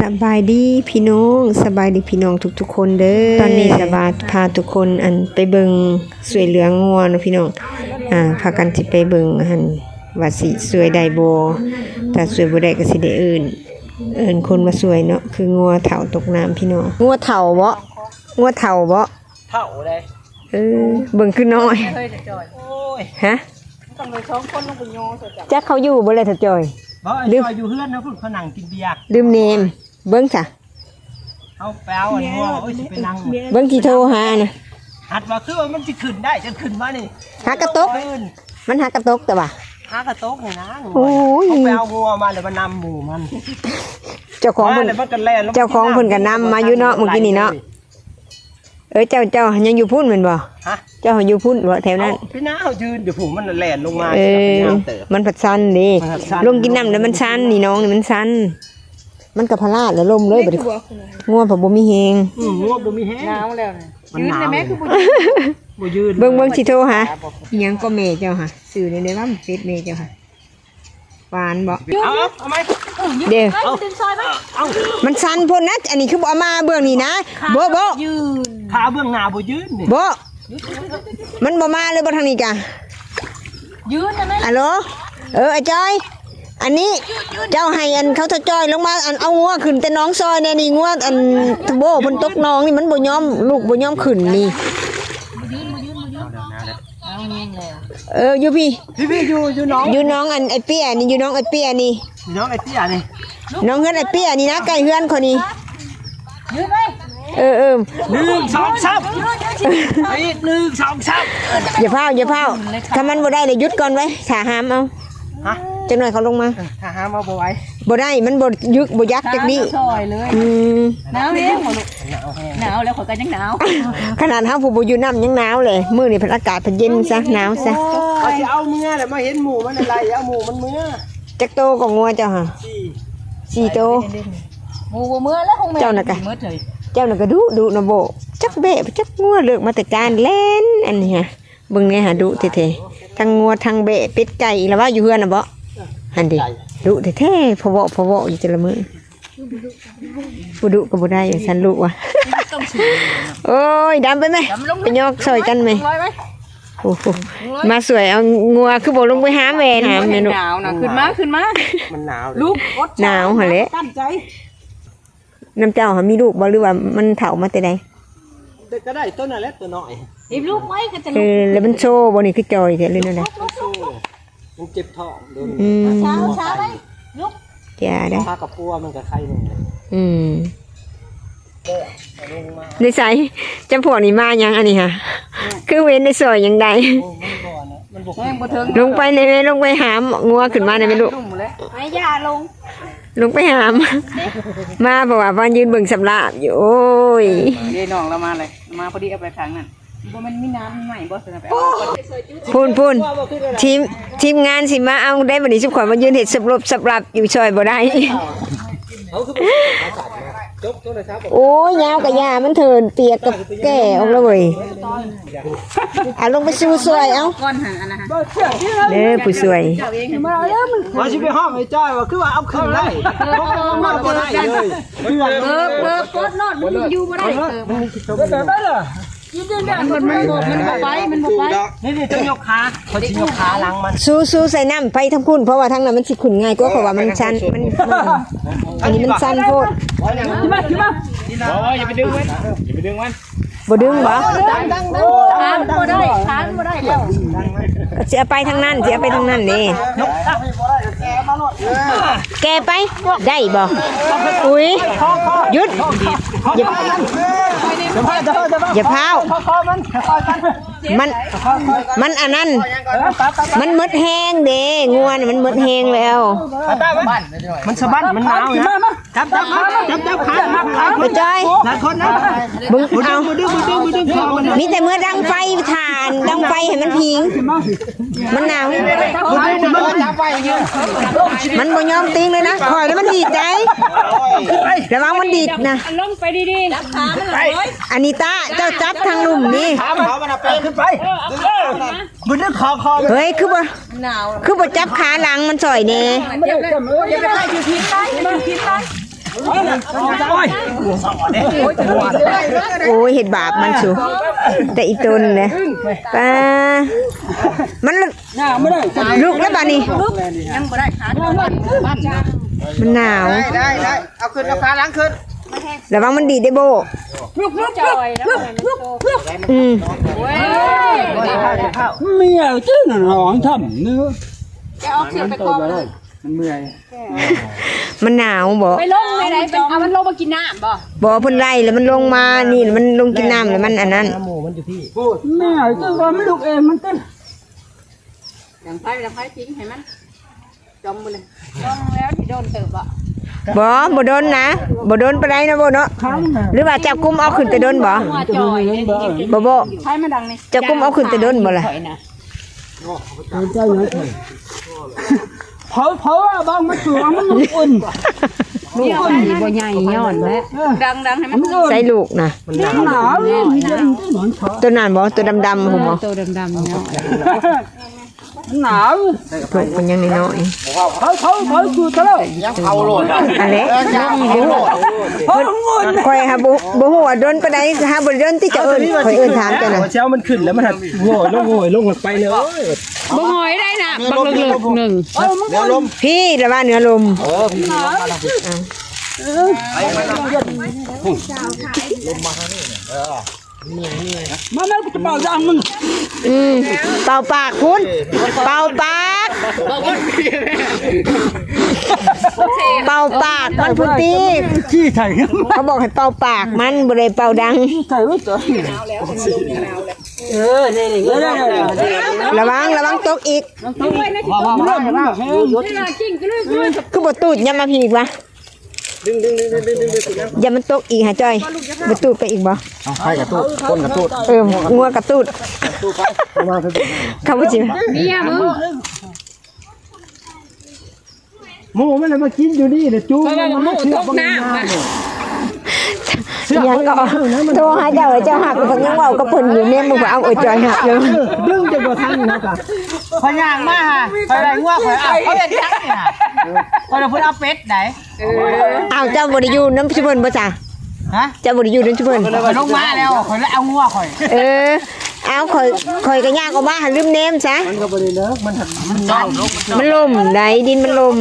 สบายดีพี่น้องสบายดีพี่น้องทุกๆ คนเด้อตอนนี้สบายพาทุกคนอันไปเบิงสวยเหลืองงัวเนาะพี่น้องอ่าพากันสิไปเบิงหันว่าสิสวยได้บ่ถ้าสวยบ่ได้ก็สิได้เอิ้นเอิ้นคนมาสวยเนาะคืองัวเฒ่าตกน้ำพี่น้องงัวเฒ่าบ่งัวเฒ่าบ่เท่าเลยเออเบิ่งคือน้อยเคยจะจอยโอ้ยฮะต้องไปช่องคนลงไปโยสดจับจักเขาอยู่บ่เลยเถอะจอยบ่ไอ้ลืมจอยอยู่เฮือนนะพุ่นเขานั่งกินเบียร์ลืมเนม เบิ่งจ้ะเอาแปลวอันงัวโอ้ยสิไปนั่งเบิ่งที่โทรหานะหัดว่าคือว่ามันสิขึ้นได้จะขึ้นมานี่หากระตกขึ้นมันหากระตกแต่ว่าหากระตกนี่นะงัวโอ้ยเขาไปเอางัวมาแล้วมันนำหมู่มัน เจ้าของมาเพิ่นแล้วมันก็แล่นลงเจ้าของเพิ่นก็นำมาอยู่เนาะเมื่อกี้นี่เนาะเอ้ยเจ้าเจ้ายังอยู่พุ่นแม่นบ่ฮะเจ้าอยู่พุ่นบ่แถวนั้นพี่น้าเขายืนเดี๋ยวผมมันแล่นลงมาเอจะอเป็นน้ำเติบมันผัดซันดิมันผัดซันลงกินน้ำแล้วมันซันนี่น้องนี่มันซัน มันก็พลาดแล้วลมเลยบัดนี้ง่วงเพราะบ่มีแฮงอืมงัวบ่มีแฮงหนาวแล้วเนี่ยมันยืหนนาวได้ไหมคือบุบ่ยืนเบิ่งเบิ่งสิโทรหาอิหยังก็แม่เจ้าค่ะสื่อในเด้ว่ามันเฟซแม่เจ้าค่ะหวานบ่เอาเอาเอาไหมเด้อเอาเอามันซันพุ่นนะอันนี้คือบ่เอามาเบื้องนี้นะบ่บ่ยืนขาเบื้องหน้าบ่ยืนนี่บ่มันบ่มาเลยบ่ทางนี้กะยืนได้ไหมฮัลโหลเออไอ้จอย อันนี้เจ้าให้อันเขาทะจอยลงมาอันเอางัวขึ้นแต่น้องซอยเนี่ยนี่งัวอันโบเพิ่นตกน้องนี่มันบ่ยอมลูกบ่ยอมขึ้นนี่เอาเงี้ยเลยเอออยู่พี่พี่พี่อยู่อยู่น้องอยู่น้องอันไอ้เปี้ยนี่อยู่น้องไอ้เปี้ยนี่อยู่น้องไอ้เตี้ยนี่น้องเฮือนไอ้เปี้ยนี่นะใกล้เฮือนคนนี้ยืนไหมเออเออหนึ่งสองสามอีกหนึ่งสองสามอย่าพาวอย่าพาวถ้ามันบ่ได้เลยหยุดก่อนไว้ถ้าหามเอาฮะ จังหน่อยเขาลงมาถ้าหามาบ่ไหวบ่ได้มันบ่ยึกบ่ยักจักนี้ซอยเลยอืมหนาวแล้วหนาวแล้วขอกันยังหนาวขนาดเฮาผู้บ่อยู่น้ำยังหนาวเลยมื้อนี้เพิ่นอากาศเพิ่นเย็นซะหนาวซะเขาจะเอาเมื่อแหละมาเห็นหมูมันอะไรเอาหมูมันเมื่อจักโตก็งัวเจ้าค่ะสี่สี่โตหมูเมื่อแล้วคงแม่เจ้าน่ะกะเมื่อเลยเจ้าน่ะก็ดุดุนะโบจักเบะจักงัวเลือกมาแต่การเล่นอันนี้ฮะเบิ่งไงหาดุแท้ๆทั้งงัวทั้งเบะเป็ดไก่แล้วว่าอยู่เฮือนน่ะบ่ หันดิดุแท้ๆพะเวาะพะเวาะอยู่แต่ละมื้อบ่ดุก็บ่ได้ฉันลูกว่ะโอ้ยดำไปไหมไปยอกซอยกันไหมร้อยไหมโอ้โหมาสวยเอางัวคือบ่ลงไปหาแม่หาแม่ลูกหนาวนะขึ้นมาขึ้นมามันหนาวลูกหนาวหั่นแหละตั้งใจน้ำเจ้าหามีลูกบ่หรือว่ามันเฒ่ามาแต่ใดเด็กก็ได้ต้นอะไรตัวน้อยอีลูกไหมก็จะเอลูกอแล้วมันโชว์บ่นี่คือจอยแท้เลยนั่นน่ะสู้ มันเจ็บท้องโดนอืม เช้าเช้าไหมลูกอย่าได้พากับปัวมันกับใครหนึ่งอืมลงมาในสายจำพวกนี้มายังอันนี้ค่ะ คือเว้นในซอยยังใดโอ้มันก่อนนะมันบกแม่งบ่เทิงลงไปในแม่ลงไปหามงัวขึ้นมาในไม่รู้ลุ่มหมดแล้วไอ้ย่าลงลงไปหาม มาเพราะว่าวันยืนเบิ่งสำลาบอยู่โอ้ย เดี๋ยวน้องเรามาเลย มาพอดีเอาไปทางนั้น บ่มันมีน้ำใหม่บ่เสนอไปเอาพูนพูนทีมทีมงานสิมาเอาได้บัดนี้สุขอยมายืนเห็ดสับรบสับรับอยู่ซอยบ่ได้เขาคือจบต้นเลยครับโอ้ยยาวกับยามันเถินเปียกกับแก่ออกแล้วเว้ยเอาลงไปสู้ซอยเอาก้อนหันอันนะฮะเด้อผู้สวยเจ้าเองมาแล้วมันว่าชิไปห้องไอ้จ้อยว่าคือว่าเอาขึ้นได้เขาก็มาบ่ได้เลยเพื่อนเออเออโคตรนอดมันอยู่บ่ได้เออ ได้เหรอมันมันบ่มันบ่ไปมันบ่ไปนี่นี่จะยกขาเขาจะยกขาหลังมันสู้สู้ใส่น้ำไปทั้งพุ่นเพราะว่าทั้งนั้นมันสิขุนง่ายกว่าเพราะว่ามันชันมันอันนี้มันสั้นโพดขึ้นมาขึ้นมาโอ้ยอย่าไปดึงมันอย่าไปดึงมัน บ่ดึงบ่ทานบ่ได้ทานบ่ได้แล้วเสียไปทางนั้นเสียไปทางนั้นนี่แกไปได้บ่อุ้ยหยุดอย่าอย่าพาวมันมันมันอันนั้นมันมดแห้งเด้งวนมันมดแห้งแล้ว มันสะบัดมันหนาวนะจับจับจับจับขาขาไปจ้อยหลายคนนะบึงเอามีแต่เมื่อดังไฟทานดังไฟให้มันพิง มันหนาวมันบ่ยอมติงเลยนะคอยแล้วมันดีดใจระวังมันดีดนะลงไปดีๆจับขามันเลยอันนี้ตาเจ้าจับทางลุ่มนี่ขามันมันเป็นขึ้นไปมือดึงคอคอเฮ้ยคือบ่หนาวคือบ่จับขาหลังมันสอยแน่เจ็บเลยเจ็บเลยอยู่ที่ไหนอยู่ที่ไหน โอ้ยเห็ดบาปมันสูแต่อีตนเลยปลามันลุกแล้วบ้านี้ยังบ่ได้ขาดบ้านบ้านนะมันหนาวได้ได้ได้เอาขึ้นเอาขาล้างขึ้นระวังมันดีดได้โบจอยแล้วมันโตอืมเว้ยข้าวข้าวเมียจื้อหนร้องทำเนื้อแกเอาเสียไปกองเลย มันเมื่อยมันหนาวบ่ไปลงไหนไหนเป็นเอามันลงมากินน้ำบ่บ่เพิ่นไล่แล้วมันลงมานี่แล้วมันลงกินน้ำแล้วมันอันนั้นหมูมันอยู่ที่เมียจื้อว่ามันลูกเองมันเต้นดังไฟดังไฟทิ้งให้มันจมไปเลยจมแล้วที่โดนเติบอะบ่บ่โดนนะบ่โดนปานใดนะบ่เนาะครั้งน่ะหรือว่าจับกุมเอาขึ้นแต่โดนบ่มาจอยบ่บ่ใช้มาดังนี่จับกุมเอาขึ้นแต่โดนบ่ล่ะ เจ้าอย่างไรเผาเผาอะบางมันสวงมันลูกอุ่นนี่เอาไปบ่ใหญ่ย้อนแล้วดังดังให้มันใส่ลูกนะมันหนาวเย็นเย็นที่หนอนเฉาะตัวนั้นบ่ตัวดำๆหุ่มบ่ตัวดำๆเนาะ มันหนาวลูกมันยังน้อยเผาเผาเผาคือตะแล้วยังเผาโหลดๆอันเล็กเผาทั้งหมดข่อยหาบ่บ่ฮู้ว่าโดนปานใดหาบ่โดนที่จะเอิ้นข่อยเอิ้นถามเจ้าน่ะเช้ามันขึ้นแล้วมันหัดโง่ลงโง่ลงไปเลยบ่หอยได้น่ะบักเลิกๆหนึ่งเดี๋ยวลมพี่ระว่าเหนือลมมา แม่กูจะเป่าดังมึงอืมเป่าปากคุณเป่าปากเป่าปากมันพุตีขี้ไถ่เขาบอกให้เป่าปากมันบ่ได้เป่าดังไถ่ไว้ตัวเออนี่นี่นี่นี่ระวังระวังตกอีกว้าวว้าวว้าวว้าวคือบ่ตูดยามมาพี่อีกวะ ดึงดึงดึงดึงดึงดึงดึงอย่ามันตกอีกฮะจ้อยบ่ตูดไปอีกบ่เอาไฟกระตูดก้นกระตูดเอองัวกระตูดเขาบ่จิเมียมึงหมูมันเลยมากินอยู่นี่เดี๋ยวจู้มันมาเชื่อตกน้ำ ยังก็โทรหาเจ้าให้เจ้าหักเพิ่นยังเว้ากับเพิ่นอยู่เนี่ยมึงก็เอาเอ้ยจ้อยหักเลยดึงจะบ่ทันนะกะพยางมาฮะไปไรง่วงไปอะเขาเป็นจักเนี่ยเขาจะพูดเอาเป็ดไหนอ้าวเจ้าบ่ได้อยู่นำชุเพิ่นบ่จ้ะฮะเจ้าบ่ได้อยู่นำชุเพิ่นลงมาแล้วคอยแล้วเอาง่วงคอยเออ เอาข่อยข่อยก็ย่างออกมาหาลืมเนมซะมันก็บ่ได้เลิกมันหันมันซ่อมลงมันลมได้ดินมันลม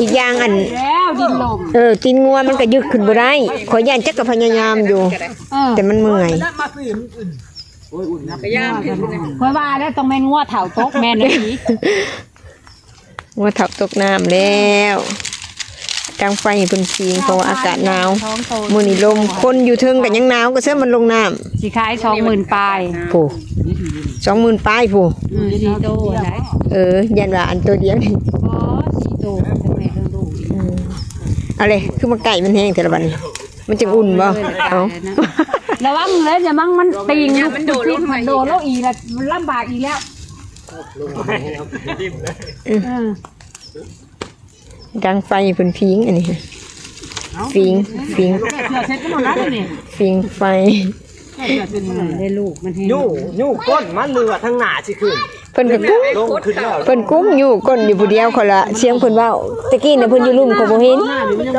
อีกอย่างอันแล้วดินลมเออตีนงัวมันก็ยึกขึ้นบ่ได้ข่อยย่านจักก็พยายามอยู่เออแต่มันเมื่อยพยายามเพราะว่าแล้วต้องแม่นงัวเฒ่าตกแม่นเลยงัวถับตกน้ำแล้ว จังไฟให้เพิ่นพิงเพราะว่าอากาศหนาวมื้อนี้ลมคนอยู่เทิงก็ยังหนาวก็เสื้อมันลงน้ำสิขาย20,000ปลายผู้20,000ป้ายผู้อือสิโตไหนเออยันว่าอันตัวเดียวนี่อ๋อสิโตทั้งแม่ทั้งลูกอืมเอาเลยคือมาไก่มันแห้งแต่ละวันนี้ มันจะอุ่นบ่เอา ระวังเลยอย่ามั่งมันติงมันโดดลงมันโดดลงอีกแล้วมันลำบากอีกแล้วเออ ดังไฟเพิ่นพิงอันนี้ฟิงฟิงเสือเช็ดกันหมดแล้วนี่ฟิงไฟได้ลูกมันให้ยู่ยู่ก้นมันเรือทั้งหน้าสิขึ้นเพิ่นก็กุ้งลงขึ้นแล้วเพิ่นกุ้งอยู่ก้นอยู่ผู้เดียวคนละเสียงเพิ่นเว้าตะกี้น่ะเพิ่นอยู่ลุ่มก็บ่เห็น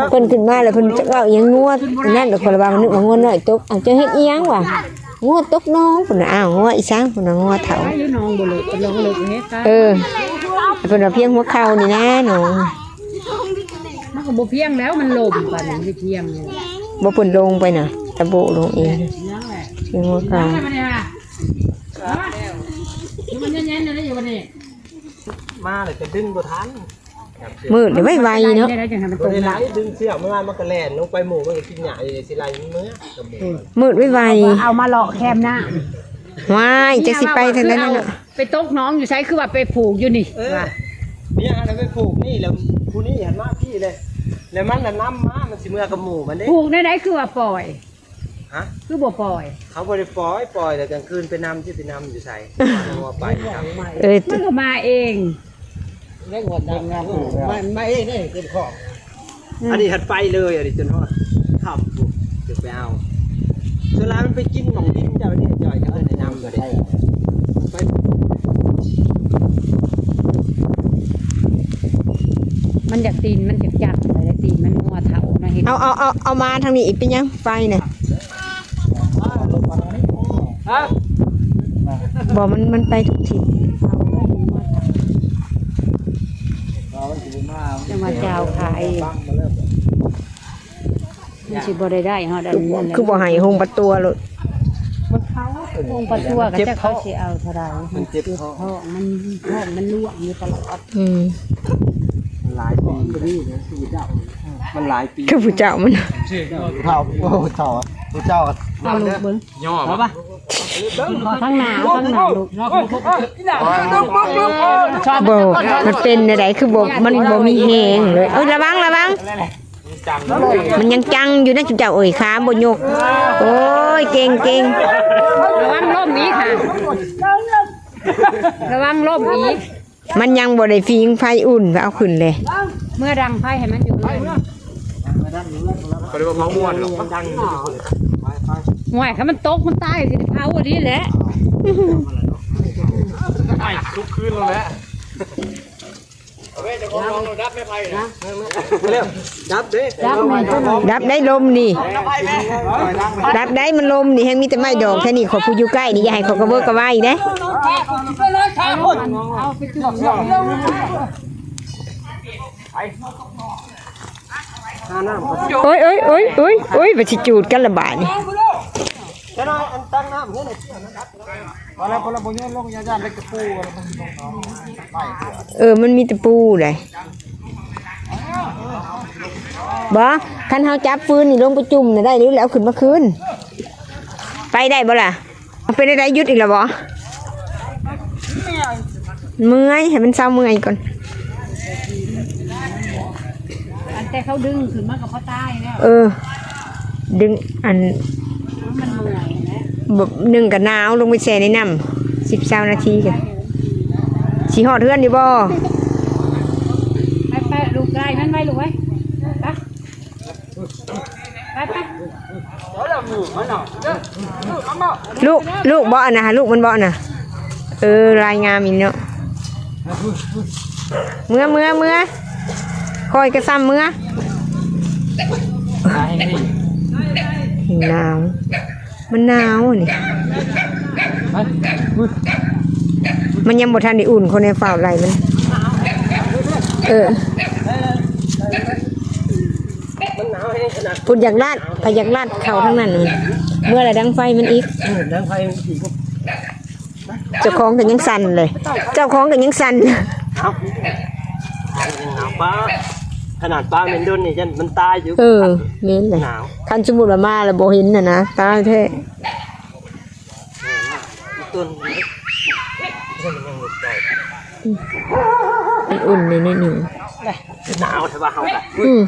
เพิ่นขึ้นมาแล้วเพิ่นจะเว้าอีหยังงัวนั่นแล้วคนละว่ามันนึกว่างัวน้อยตกอ้าวจะเฮ็ดอีหยังวะงัวตกน้องเพิ่นน่ะอ้าวงัวอีสังเพิ่นน่ะงัวเฒ่าอายุน้องบ่เลยลองเลิกเฮ็ดซะเออเพิ่นว่าเพียงหัวเข่านี่นะน้อง มันก็บ่เพียงแล้วมันลมกันมันเพียงเนี่ยบ่เพิ่นลงไปน่ะตะโบลงเองเพียงหัวเข่าใช่มั้ยเนี่ยมันเย็นๆเลยอยู่วันนี้มาเลยจะดึงบ่ทันมืดเดี๋ยวไวๆเนาะได้จังให้มันตบ่รงได้ไหลนะดึงเชือกเมื่อวานมันก็แล่นลงไปหมูมันก็กินหญ้าอยู่สิไหลมันเมื่อกับหมูมืดไวเอามาหลอกแคมหน้าๆว้ายจักสิไปทางนั้นน่ะไปตกน้องอยู่ใช้คือว่าไปผูกอยู่นี่เออเนี่ยอะไรไปผูกนี่แล้วผู้นี้เห็นมาพี่เลย แล้วมันน่ะนำมามันสิเมื่อกับหมูมันเด้ผูกได้ไหนคือว่าปล่อย ฮะ คือบ่ปล่อย เขาบ่ได้ปล่อยปล่อยแต่กลางคืนไปนำที่ไปนำอยู่ใส่หัวไปครับเออมันก็มาเองมันไม่เองได้เต็มขอบอันนี้หัดไปเลยอันนี้จนฮอดขับปุ๊บจะไปเอาส่วนร้านมันไปกินของดินเจ้าเนี่ยจ่อยเขาแนะนำก็ได้ไปมันอยากตีนมันอยากจัดอะไรได้ ตีมันงัวเถานะเห็นเอาเอาเอาเอามาทางนี้อีกเป็นยังไฟน่ะฮะบ่มันมันไปทุกทิศจะมาเจ้าขายมันสิบ่ได้ได้ฮอดอันนั้นแหละคือบ่ให้หงประตูโลดวงประตัวก็จะเขาสิเอาเท่าไหร่มันเจ็บท้องมันท้องมันลวกอยู่ตลอดอืม หลายปีนี่นะชีวิตเรามันหลายปีคือผู้เจ้ามันเท่าโอ้เท่าผู้เจ้าเอาลูกเบิ่งย่อมาปะขอทั้งหน้าทั้งหน้าลูกบ่มันเป็นอะไรคือบ่มันบ่มีแฮงเลยเอ้ยระวังระวังมันยังจังอยู่นะจุเจ้าเอ้ยขาบ่ยกโอ้ยเก่งเก่งระวังล่มอีกค่ะระวังล่มอีก มันยังบ่ได้ฟิงไฟอุ่นก็เอาขึ้นเลย เมื่อดังไฟให้มันอยู่เลยเขาเรียกว่าเมาม่วนหรอกมันดังห่วยถ้ามันตกมันตายสิเผาอันนี้แหละไอ้ทุกคืนแล้วแหละ ดับไม่ไพ่นะเร็วดับดิรักแม่ต้นดับได้ลมนี่ดับไพ่แม่ดับได้มันลมนี่แฮงมีแต่ไม้ดอกแค่นี้ขอผู้อยู่ใกล้นี่อย่าให้เขากระเบิกกระวายอีกเด้เอาไปจุ่มโอ้ยโอ้ยโอ้ยโอ้ยโอ้ยไปสิจูดกันละบาดนี่ แค่น้อยอันตั้งน้ำเนี่ยพอแล้วพอแล้วพอโยนลงยาจานเล็กกระปูเออ มันมีตะปูเลยบ่คันเฮาจับฟืนนี่ลงไปจุ่มน่ะได้หรือแล้วขึ้นมาคืน ไปได้บ่ล่ะเอาไปได้ได้หยุดอีกแล้วบ่เมื่อยให้มันเศร้าเมื่อยก่อน อันแต่เขาดึงขึ้นมากับเขาตายแล้ว เออ ดึงอันมันเมื่อยนะ แบบ หนึ่งกับหนาวลงไปแช่ในน้ำสิบเช้านาทีกันสีหอดเทือนอยู่บ่ไปไปลูกไก่มันไว้ลูกไว้ไปไปไปลูกลูกบ่อนนะลูกมันบ่อนะเออรายงามอีกเนาะเมื่อเมื่อเมื่อคอยกระซ้ำเมื่อหนาว มันหนาวนี่มันยังบ่ทันได้อุ่นคนในฝ่าไหลมัน เออพุ่นอยากลาดไปอยากลาดเข่าทั้งนั้นเลยเมื่อไรดังไฟมันอีกดังไฟผีพวกเจ้าของกันยังสั่นเลย เจ้าของกันยังสั่นเอาเอาป้า ขนาดป้าเมนดุนนี่ฉันมันตายอยู่เออเม้นเลยหนาวคันสมมุติว่ามาแล้วบ่เห็นน่ะนะตายแท้ต้นมันอุ่นนิดหนึ่งหนาวใช่ป่ะเอาไปอืม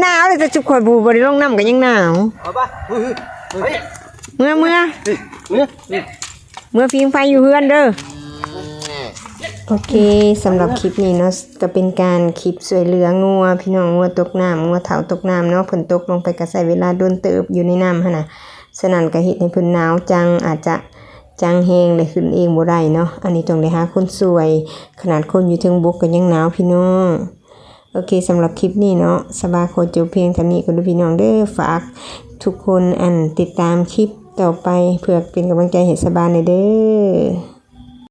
หนาวเลยแต่จุกข่อยบูบ่ได้ลงน้ำกันยังหนาวเอาป่ะเฮ้ยเฮ้ยเมื่อเมื่อเฮ้ยเนี่ยเมื่อฟิงไฟอยู่เฮือนเด้อ โอเคสำหรับคลิปนี้เนาะก็เป็นการคลิปสวยเหลืองัว พี่น้องงัวตกน้ำงัวเถาตกน้ำเนาะฝนตกลงไปก็ใส่เวลาโดนเติบอยู่ในน้ำหั่นะสนั่นก็เฮ็ดให้เพิ่นหนาวจังอาจจะจังแฮงเลยขึ้นเองบ่ได้เนาะอันนี้ต้องได้หาคนสวย ขนาดคนอยู่เทิงบุกก็ยังหนาวพี่น้อง โอเคสำหรับคลิปนี้เนาะสบายโคจบเพียงเท่านี้ก็ดูพี่น้องเด้อฝากทุกคนอันติดตามคลิปต่อไปเพื่อเป็นกำลังใจให้สบายในอยเด้อ